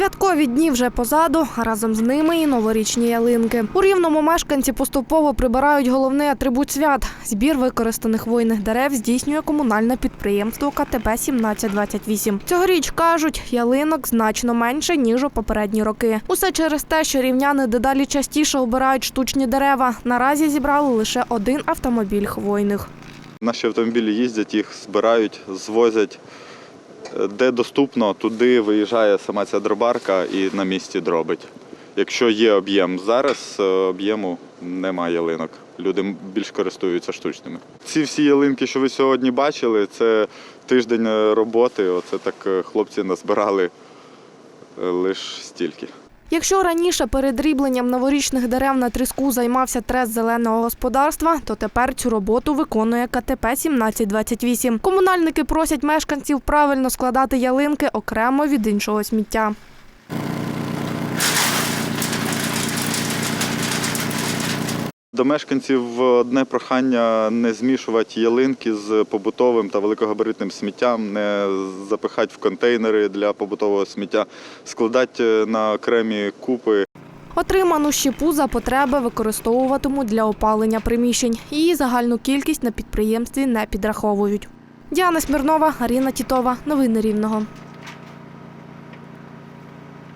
Святкові дні вже позаду, а разом з ними і новорічні ялинки. У рівному мешканці поступово прибирають головний атрибут свят. Збір використаних хвойних дерев здійснює комунальне підприємство КТП 1728. Цьогоріч кажуть, ялинок значно менше ніж у попередні роки. Усе через те, що рівняни дедалі частіше обирають штучні дерева. Наразі зібрали лише один автомобіль хвойних. Наші автомобілі їздять, їх збирають, звозять. Де доступно, туди виїжджає сама ця дробарка і на місці дробить. Якщо є об'єм зараз, е, об'єму немає ялинок. Люди більш користуються штучними. Ці всі ялинки, що ви сьогодні бачили, це тиждень е, роботи. Оце так е, хлопці назбирали лише стільки. Якщо раніше перед рібленням новорічних дерев на тріску займався трес зеленого господарства, то тепер цю роботу виконує КТП 1728. Комунальники просять мешканців правильно складати ялинки окремо від іншого сміття. До мешканців одне прохання не змішувати ялинки з побутовим та великогабаритним сміттям, не запихати в контейнери для побутового сміття, складати на окремі купи. Отриману щепу за потреби використовуватимуть для опалення приміщень. Її загальну кількість на підприємстві не підраховують. Діана Смірнова, Аріна Тітова. Новини Рівного.